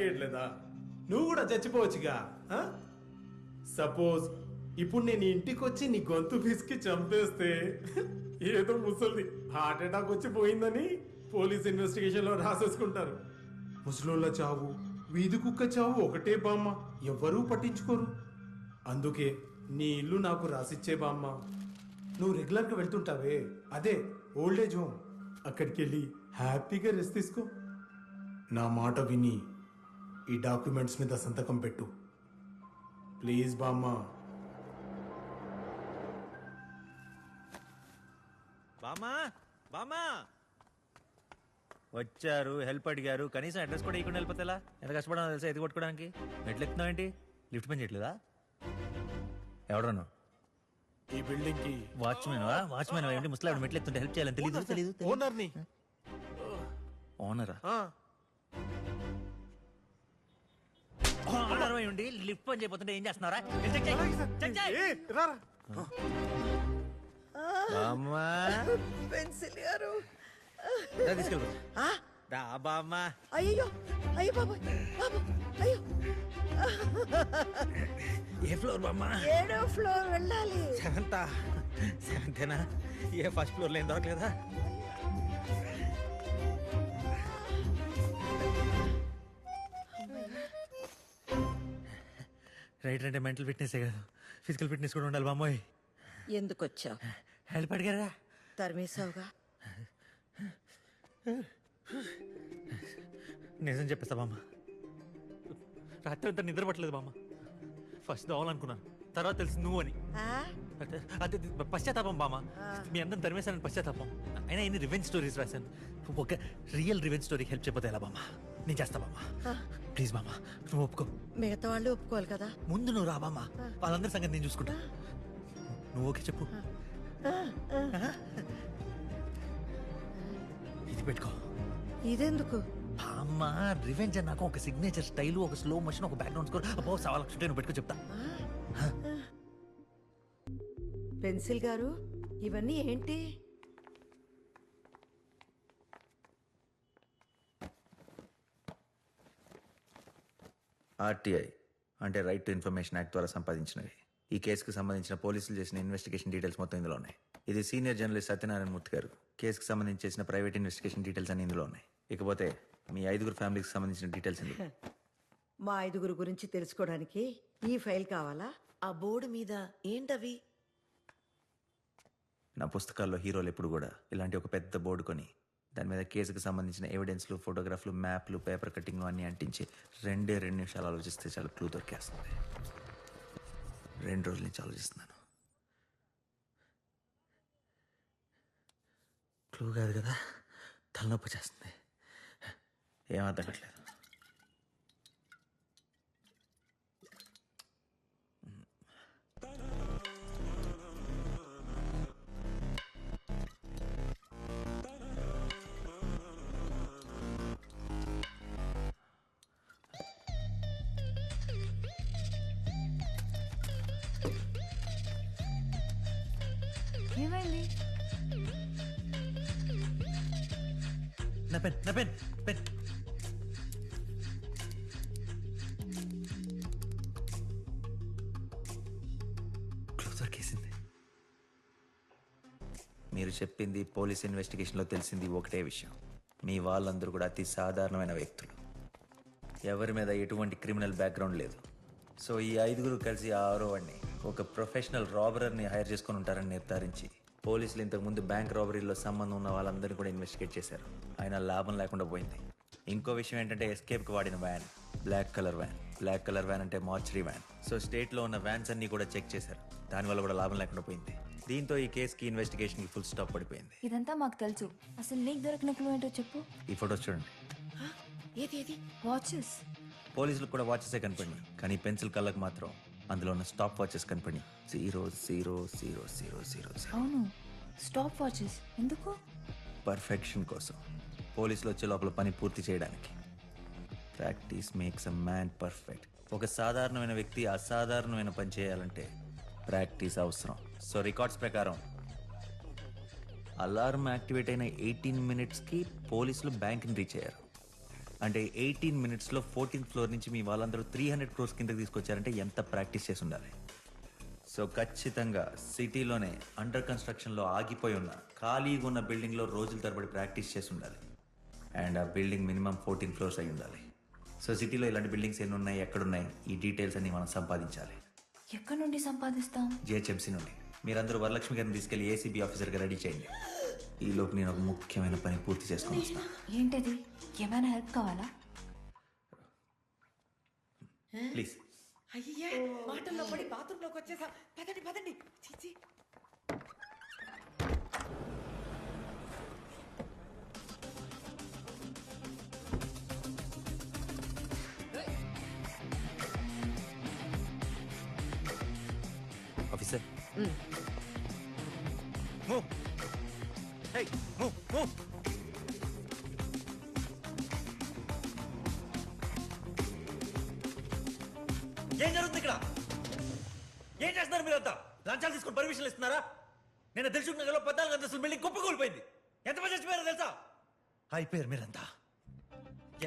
తాకేయట్లేదా నువ్వు కూడా చచ్చిపోవచ్చుగా సపోజ్ ఇప్పుడు నేను ఇంటికి వచ్చి నీ గొంతు పిసికి చంపేస్తే ఏదో ముసలిది హార్ట్ అటాక్ వచ్చి పోయిందని పోలీస్ ఇన్వెస్టిగేషన్లో రాసేసుకుంటారు. ముసలోళ్ళ చావు వీధి కుక్క చావు ఒకటే బామ్మ ఎవ్వరూ పట్టించుకోరు. అందుకే నీ ఇల్లు నాకు రాసిచ్చే బామ్మ. నువ్వు రెగ్యులర్గా వెళ్తుంటావే అదే ఓల్డ్ ఏజ్ హోమ్. అక్కడికి వెళ్ళి హ్యాపీగా రెస్ట్ తీసుకో. నా మాట విని ఈ డాక్యుమెంట్స్ మీద సంతకం పెట్టు. ప్లీజ్ బామ్మ. బామా బామా వచ్చారు హెల్ప్ అడిగారు. కనీసం అడ్రస్ కూడా ఇవ్వకుండా వెళ్ళిపోతే ఎలా? ఎంత కష్టపడాలో తెలుసా ఎది కొట్టుకోవడానికి? మెట్లు ఎక్కుతున్నావు ఏంటి? లిఫ్ట్ పని చేయట్లేదా? ఎవడను ఈ బిల్డింగ్కి వాచ్మెన్ వాచ్మెన్ ఏంటి ముసలాడు మెట్లు ఎత్తుంటే హెల్ప్ చేయాలని తెలియదు తెలియదు ఓనర్ని. ఓనరా? అయి ఉండి లిఫ్ట్ పని చేయబోతుంటే ఏం చేస్తున్నారా బామ్మా. పెన్సిల్ గారు. తీసుకెళ్ళు రా బామ్మా. అయ్యో అయ్యో బాబు బాబు అయ్యో. ఏ ఫ్లోర్ బామ్మా? ఏడో ఫ్లోర్ వెళ్ళాలి. సెవెంతా? సెవెంతేనా? ఏ ఫస్ట్ ఫ్లోర్లో ఏం దొరకలేదా? రైట్ అంటే మెంటల్ ఫిట్నెస్ కాదు. ఫిజికల్ ఫిట్నెస్ కూడా ఉండాలి బామ్మోయ్. ఎందుకు వచ్చావు హెల్ప్ అడిగారా? తరిమేశావుగా? నిజం చెప్పేస్తా బామ్మ. రాత్రి అంతా నిద్ర పట్టలేదు బామ్మ. ఫస్ట్ దోవాలనుకున్నాను తర్వాత తెలిసి నువ్వు అని? అదే అదే పశ్చాత్తాపం బామ్మ. మీ అందరం తరిమేశానని పశ్చాత్తాపం. అయినా ఎన్ని రివెంజ్ స్టోరీస్ రాశాను. ఒక రియల్ రివెంజ్ స్టోరీకి హెల్ప్ చెప్పతే ఎలా బామ్మ? నేను చేస్తా బామ్మ. ప్లీజ్ బామ్మ నువ్వు ఒప్పుకో. మిగతా వాళ్ళు ఒప్పుకోవాలి కదా. ముందు నువ్వు రా బామ్మ. వాళ్ళందరి సంగతి నేను చూసుకుంటా. నువ్వు ఓకే చెప్పు. ఇది పెట్టుకో. ఇదెందుకు? అమ్మ రివెంజ్ నాకు ఒక సిగ్నేచర్ స్టైల్ ఒక స్లో మోషన్ ఒక బ్యాక్గ్రౌండ్ స్కోర్ అబ్బో సవా లక్ష నువ్వు పెట్టుకో చెప్తా. పెన్సిల్ గారు ఇవన్నీ ఏంటి? ఆర్టీఐ అంటే రైట్ టు ఇన్ఫర్మేషన్ యాక్ట్ ద్వారా సంపాదించినవి. ఈ కేసుకు సంబంధించిన పోలీసులు చేసిన ఇన్వెస్టిగేషన్ డీటెయిల్స్ మొత్తం ఇందులో ఉన్నాయి. ఇది సీనియర్ జర్నలిస్ట్ సత్యనారాయణ మూర్తి గారు కేసుకు సంబంధించి చేసిన ప్రైవేట్ ఇన్వెస్టిగేషన్ డీటెయిల్స్ అన్ని ఇందులో ఉన్నాయి. ఇకపోతే మీ ఐదుగురు ఫ్యామిలీకి సంబంధించిన డీటెయిల్స్ ఇందులో మా ఐదుగురు గురించి తెలుసుకోవడానికి ఈ ఫైల్ కావాలా? ఆ బోర్డు మీద ఏంటవి? నా పుస్తకాల్లో హీరోలు ఎప్పుడు కూడా ఇలాంటి ఒక పెద్ద బోర్డు కొని దాని మీద కేసుకు సంబంధించిన ఎవిడెన్స్లు ఫోటోగ్రాఫ్లు మ్యాప్లు పేపర్ కటింగ్లు అన్నీ అంటించి రెండే రెండు నిమిషాలు ఆలోచిస్తే చాలా క్లూ దొరికేస్తుంది. రెండు రోజుల నుంచి ఆలోచిస్తున్నాను. క్లూ కాదు కదా తలనొప్పి చేస్తుంది ఏమర్థం అర్థం కావట్లేదు. ఏమైంది? నా పెన్ నా పెన్ పెన్. క్లూ దొరికేసింది మీరు చెప్పింది పోలీస్ ఇన్వెస్టిగేషన్లో తెలిసింది ఒకటే విషయం. మీ వాళ్ళందరూ కూడా అతి సాధారణమైన వ్యక్తులు. ఎవరి మీద ఎటువంటి క్రిమినల్ బ్యాక్గ్రౌండ్ లేదు. సో ఈ ఐదుగురు కలిసి ఆ ఆరో వాడిని ఒక ప్రొఫెషనల్ రాబరర్ని హైర్ చేసుకొని ఉంటారని నిర్ధారించి పోలీసులు ఇంతకుముందు బ్యాంక్ రాబరీలో సంబంధం ఉన్న వాళ్ళందరినీ కూడా ఇన్వెస్టిగేట్ చేశారు. ఆయన లాభం లేకుండా పోయింది. ఇంకో విషయం ఏంటంటే ఎస్కేప్కి వాడిన van black colour van. Black colour van అంటే మార్చరీ వ్యాన్. సో స్టేట్లో ఉన్న వ్యాన్స్ అన్ని కూడా చెక్ చేశారు. దానివల్ల కూడా లాభం లేకుండా పోయింది. దీంతో ఈ కేసుకి ఇన్వెస్టిగేషన్కి ఫుల్ స్టాప్ పడిపోయింది. ఇదంతా మాకు తెలుసు. అసలు నీకు దొరికిన క్లూ ఏంటో చెప్పు. ఈ ఫొటోస్ చూడండి. ఏది ఏది? వాచెస్ పోలీసులకు కూడా వాచెసే కనపడినాయి కానీ పెన్సిల్ కళ్ళకు మాత్రం అందులో ఉన్న స్టాప్ వాచెస్ కనపడి zero zero zero zero zero zero అవును. స్టాప్ వాచెస్ ఎందుకు? పర్ఫెక్షన్ కోసం. పోలీసులు వచ్చే లోపల పని పూర్తి చేయడానికి. Practice makes a man perfect ఒక సాధారణమైన వ్యక్తి అసాధారణమైన పని చేయాలంటే ప్రాక్టీస్ అవసరం. సో రికార్డ్స్ ప్రకారం అలారం యాక్టివేట్ అయిన ఎయిటీన్ మినిట్స్కి పోలీసులు బ్యాంక్ని రీచ్ అయ్యారు. అంటే ఎయిటీన్ మినిట్స్లో ఫోర్టీన్త్ ఫ్లోర్ నుంచి మీ వాళ్ళందరూ త్రీ హండ్రెడ్ క్రోర్స్ కిందకి తీసుకొచ్చారంటే ఎంత ప్రాక్టీస్ చేసి ఉండాలి సో ఖచ్చితంగా సిటీలోనే అండర్ కన్స్ట్రక్షన్లో ఆగిపోయి ఉన్న ఖాళీగా ఉన్న బిల్డింగ్లో రోజుల తరబడి ప్రాక్టీస్ చేసి ఉండాలి అండ్ ఆ బిల్డింగ్ మినిమం ఫోర్టీన్ ఫ్లోర్స్ అయి ఉండాలి. సో సిటీలో ఇలాంటి బిల్డింగ్స్ ఎన్ని ఉన్నాయి ఎక్కడున్నాయి ఈ డీటెయిల్స్ అన్ని మనం సంపాదించాలి. ఎక్కడి నుండి సంపాదిస్తాం? జిహెచ్ఎంసీ నుండి. మీరందరూ వరలక్ష్మి గారిని తీసుకెళ్ళి ఏసీబీ ఆఫీసర్గా రెడీ చేయండి. ఈలోపు నేను ఒక ముఖ్యమైన పని పూర్తి చేసుకొని వస్తాను ఏంటది? ఏమైనా హెల్ప్ కావాలా? ప్లీజ్. అయ్యా మాటల్లో పడి బాత్రూమ్లోకి వచ్చేసా. పదండి పదండి. చిచి ఏం జరుగుతుంది ఇక్కడ? ఏం చేస్తున్నారు మీరంతా లంచాలు తీసుకుని పర్మిషన్ ఇస్తున్నారా? నేను తెలుసు నగర్లో పద్నాలుగు అంతస్తుల బిల్డింగ్ కుప్ప కూలిపోయింది. ఎంతమంది చచ్చిపోయారో తెలుసా? అయిపోయారు మీరంతా.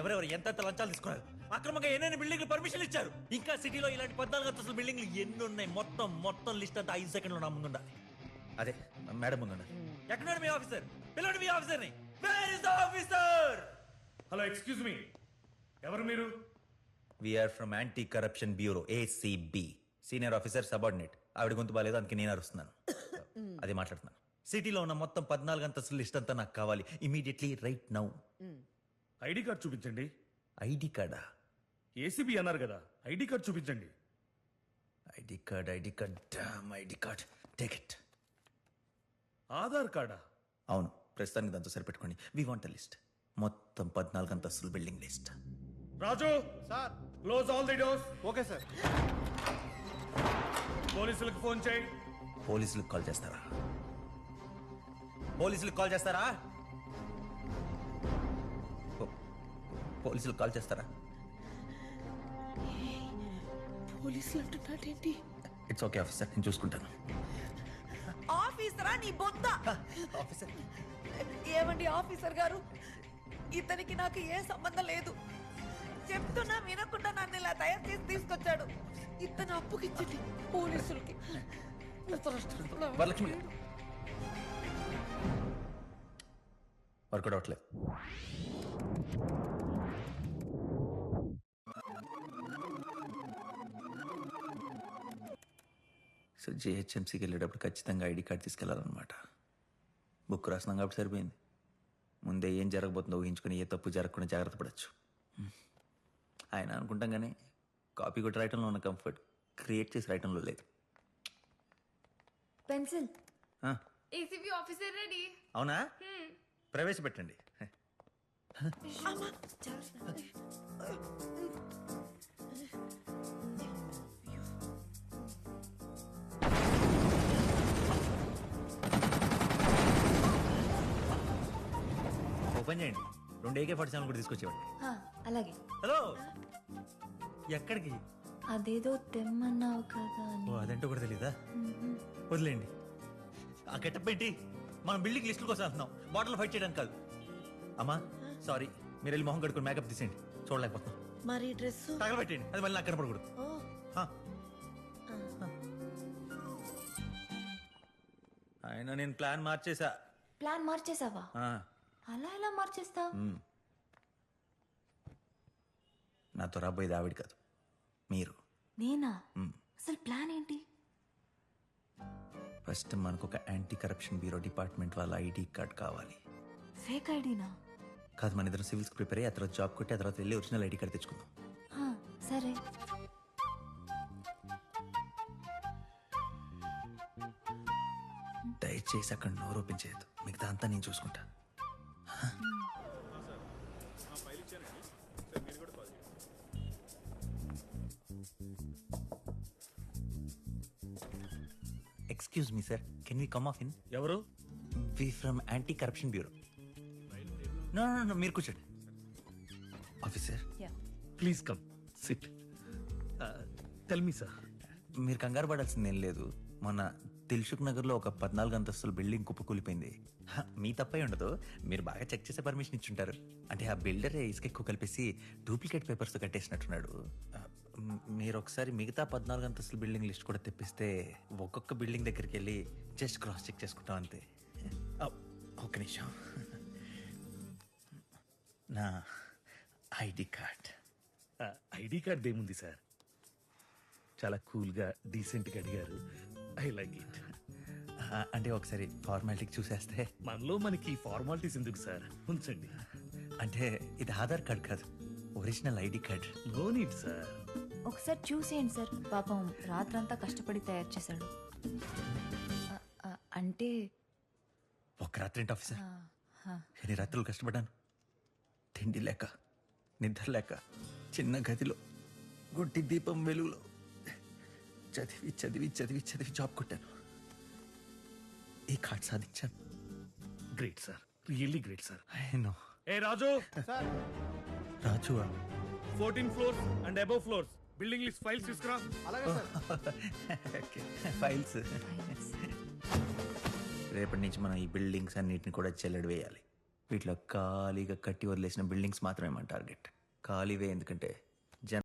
ఎవరెవరు ఎంతెంత లంచాలు తీసుకున్నారు? అక్రమంగా ఎన్నెన్ని బిల్డింగ్లు పర్మిషన్ ఇచ్చారు? ఇంకా సిటీలో ఇలాంటి పద్నాలుగు అంతస్తుల బిల్డింగ్లు ఎన్ని ఉన్నాయి? మొత్తం మొత్తం లిస్ట్ అంతా ఐదు సెకండ్లో నా ముందుండాలి అదే మేడం ముందుండాలి ఎక్కడ మీ ఆఫీసర్? పిల్లడు మీ ఆఫీసర్ని. Where is the officer hello excuse me ఎవరు మీరు? We're from anti corruption bureau ACB senior officer subordinate ఆవిడ గొంతు బాగాలేదు అందుకే నేను అరుస్తున్నాను. అది మాట్లాడుతున్నాను. సిటీలో ఉన్న మొత్తం పద్నాలుగు అంతస్తుల లిస్ట్ అంతా నాకు కావాలి. Immediately right now ID card చూపించండి. ఐడి కార్డా? ఏసీబీ అన్నారు కదా ఐడి కార్డ్ చూపించండి. ID card ID card damn ID card. Take it Aadhaar కార్డా? అవును ప్రస్తుతానికి దాంతో సరిపెట్టుకోండి. వి వాంట్ లిస్ట్ మొత్తం పద్నాలుగు అంతస్తుల building list. Raju! Sir! Close all the doors okay sir పోలీసులకు ఫోన్ చేయి. పోలీసులకు కాల్ చేస్తారా? పోలీసులకు కాల్ చేస్తారా? పో- పోలీసులకు కాల్ చేస్తారా? పోలీసులు అంటున్నాడేంటి ఇట్స్ ఓకే ఆఫీసర్ నేను చూసుకుంటాను. ఆఫీసరా నీ బొంద ఆఫీసర్ ఏమండి ఆఫీసర్ గారు? ఇతనికి నాకు ఏ సంబంధం లేదు. చెప్తున్నా వినకుండా నన్ను ఇలా తయారు చేసి తీసుకొచ్చాడు. ఇతను అప్పుకిచ్చింది పోలీసులకి. వరలక్ష్మి. వర్కౌట్ అవట్లేదు సో జిహెచ్ఎంసీకి వెళ్ళేటప్పుడు ఖచ్చితంగా ఐడి కార్డ్ తీసుకెళ్ళాలన్నమాట బుక్ రాసినాం కాబట్టి సరిపోయింది. ముందే ఏం జరగబోతుందో ఊహించుకుని ఏ తప్పు జరగకుండా జాగ్రత్త పడచ్చు. ఆయన అనుకుంటాం కానీ కాపీ కొట్టి రాయటంలో ఉన్న కంఫర్ట్ క్రియేట్ చేసి రాయటంలో లేదు. పెన్సిల్. ఆ, ఏసీబీ ఆఫీసర్ రెడీ. అవునా? ప్రవేశపెట్టండి. ఓపెన్ చేయండి. రెండు ఏకే ఫార్టీ సెవెన్ కూడా తీసుకొచ్చేవాడి. అలాగే. హలో. ఎక్కడికి? అదేదో తెమ్మన్నావు కదా అని. ఓ అదంటే కూడా తెలీదా? వదిలేండి ఆ గెటప్ ఏంటి? మనం బిల్డింగ్ లిస్టుల కోసం వెళ్తున్నాం బాటిల్ ఫైట్ చేయడానికి కాదు. అమ్మా సారీ మీరు వెళ్ళి మొహం కడుకుని మేకప్ తీసేయండి. చూడలేకపోతున్నాం. మరి డ్రెస్ తగలబెట్టండి అది మళ్ళీ నాకు కనపడకూడదు. హా. ఆయన నేను ప్లాన్ మార్చేసా. ప్లాన్ మార్చేసావా? ఆ, అలా ఎలా మార్చేస్తావు. నాతో రాబోయేది ఆవిడ కాదు. మీరు. నేనా. అసలు ప్లాన్ ఏంటి? ఫస్ట్ మనకు ఒక యాంటీ కరప్షన్ బ్యూరో డిపార్ట్మెంట్ వాళ్ళ ఐడి కార్డ్ కావాలి. ఫేక్ ఐడినా? కాదు మన ఇద్దరం సివిల్స్కి ప్రిపేర్ అయ్యి ఆ తర్వాత జాబ్ కొట్టి ఆ తర్వాత వెళ్ళి ఒరిజినల్ ఐడి కార్డ్ తెచ్చుకుందాం. సరే. దయచేసి అక్కడ నోరూపించేయద్దు మిగతా అంతా నేను చూసుకుంటా. Excuse me sir can we come of in ఎవరు? We from anti corruption bureau no no మీరు కూర్చోండి. Officer please come sit tell me sir మీరు కంగారు పడాల్సిందేం లేదు. మొన్న దిల్షుక్ నగర్లో ఒక పద్నాలుగు అంతస్తుల బిల్డింగ్ కుప్పకూలిపోయింది హ, మీ తప్పే ఉండదు. మీరు బాగా చెక్ చేసే పర్మిషన్ ఇచ్చుంటారు. అంటే ఆ బిల్డరే ఇసుక ఎక్కువ కలిపేసి డూప్లికేట్ పేపర్స్తో కట్టేసినట్టున్నాడు. ఆ, మ్, మీరు ఒకసారి మిగతా పద్నాలుగు అంతస్తుల బిల్డింగ్ లిస్ట్ కూడా తెప్పిస్తే ఒక్కొక్క బిల్డింగ్ దగ్గరికి వెళ్ళి జస్ట్ క్రాస్ చెక్ చేసుకుంటాం అంతే. ఆ, ఒక్క నిమిషం. నా ఐడి కార్డ్. ఐడి కార్డ్ ఏముంది సార్? చాలా కూల్గా డీసెంట్గా అడిగారు. I like it. అంటే ఒకసారి ఫార్మాలిటీకి చూసేస్తే. మనలో మనకి ఫార్మాలిటీస్ ఎందుకు సార్? ఉంచండి. అంటే ఇది ఆధార్ కార్డ్ కాదు original ID card. No need sir ఒకసారి చూసేయండి సార్. పాపం రాత్రంతా కష్టపడి తయారు చేశాడు. ఆ, ఆ, అంటే ఒక రాత్రి ఏంటి ఆఫీసర్ ఆ, ఆ, ఎన్ని రాత్రులు కష్టపడ్డాను? తిండి లేక నిద్ర లేక చిన్న గదిలో గుడ్డి దీపం వెలుగులో చదివి చదివి చదివి చదివి జాబ్ కొట్టాను. ఈ కార్డ్ సాధించాను. Great sir really great sir no A Raju Raju fourteen floors and above floors building list files తీసుకురా. Files files. రేపటి నుంచి మనం ఈ బిల్డింగ్స్ అన్నిటిని కూడా చెల్లడి వేయాలి. వీటిలో ఖాళీగా కట్టి వదిలేసిన బిల్డింగ్స్ మాత్రమే మన టార్గెట్ ఖాళీవే ఎందుకంటే